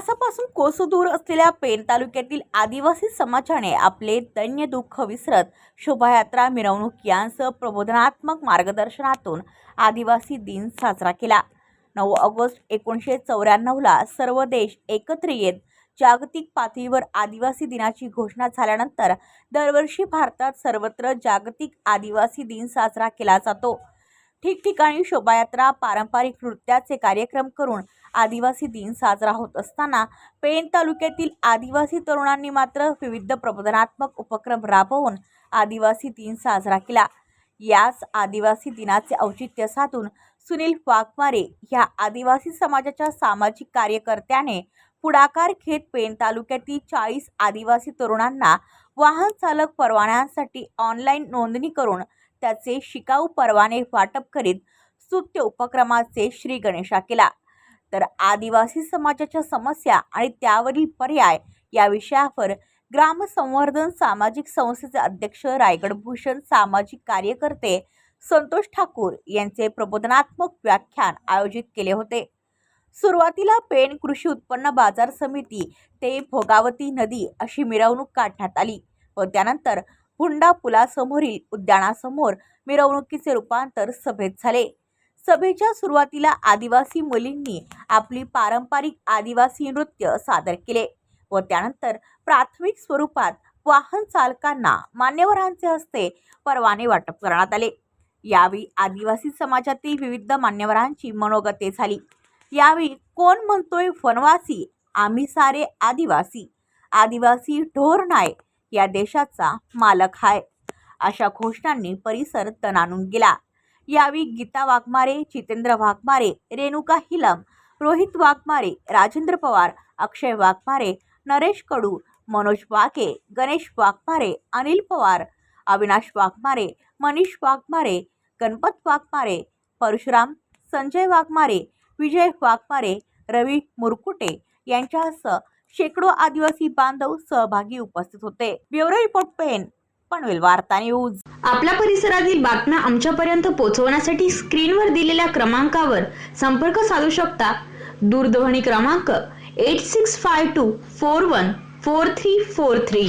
विकासापासून कोसो दूर असलेल्या पेण तालुक्यातील आदिवासी समाजाने आपले दैन्य दुःख विसरत शोभायात्रा मिरवणूक यांसह प्रबोधनात्मक मार्गदर्शनातून आदिवासी दिन साजरा केला. नऊ ऑगस्ट एकोणीसशे चौऱ्याण्णवला सर्व देश एकत्र येत जागतिक पातळीवर आदिवासी दिनाची घोषणा झाल्यानंतर दरवर्षी भारतात सर्वत्र जागतिक आदिवासी दिन साजरा केला जातो. ठिकठिकाणी शोभायात्रा पारंपरिक नृत्याचे कार्यक्रम करून आदिवासी दिन साजरा होत असताना पेण तालुक्यातील आदिवासी तरुणांनी मात्र विविध प्रबोधनात्मक उपक्रम राबवून आदिवासी दिन साजरा केला. याच आदिवासी दिनाचे औचित्य साधून सुनील वाघमारे ह्या आदिवासी समाजाच्या सामाजिक कार्यकर्त्याने पुढाकार घेत पेण तालुक्यातील चाळीस आदिवासी तरुणांना वाहन चालक परवान्यांसाठी ऑनलाईन नोंदणी करून त्याचे शिकाऊ परवाने वाटप करीत स्तुत्य उपक्रमाचे श्री गणेशा केला. तर आदिवासी समाजाच्या समस्या आणि त्यावरील पर्याय या विषयावर ग्रामसंवर्धन सामाजिक संस्थेचे अध्यक्ष रायगड भूषण सामाजिक कार्यकर्ते संतोष ठाकूर यांचे प्रबोधनात्मक व्याख्यान आयोजित केले होते. सुरुवातीला पेण कृषी उत्पन्न बाजार समिती ते भोगावती नदी अशी मिरवणूक काढण्यात आली व त्यानंतर हुंडा पुलासमोरील उद्यानासमोर मिरवणुकीचे रूपांतर सभेत झाले. सभेच्या सुरुवातीला आदिवासी मुलींनी आपली पारंपरिक आदिवासी नृत्य सादर केले व त्यानंतर प्राथमिक स्वरूपात वाहन चालकांना मान्यवरांचे हस्ते परवाने वाटप करण्यात आले. यावेळी आदिवासी समाजातील विविध मान्यवरांची मनोगते झाली. यावेळी कोण म्हणतोय वनवासी आम्ही सारे आदिवासी आदिवासी ढोर नाय या देशाचा मालक आहे अशा घोषणांनी परिसर तणाणून गेला. यावेळी गीता वाघमारे जितेंद्र वाघमारे रेणुका हिलम रोहित वाघमारे राजेंद्र पवार अक्षय वाघमारे नरेश कडू मनोज वाघे गणेश वाघमारे अनिल पवार अविनाश वाघमारे मनीष वाघमारे गणपत वाघमारे परशुराम संजय वाघमारे विजय वाघमारे रवी मुरकुटे यांच्यासह शेकडो आदिवासी बांधव सहभागी उपस्थित होते. ब्युरो रिपोर्ट पेन पनवेल वार्ता न्यूज. आपल्या परिसरातील बातम्या आमच्यापर्यंत पोहोचवण्यासाठी स्क्रीनवर दिलेल्या क्रमांकावर संपर्क साधू शकता. दूरध्वनी क्रमांक eight six five two four one four three four three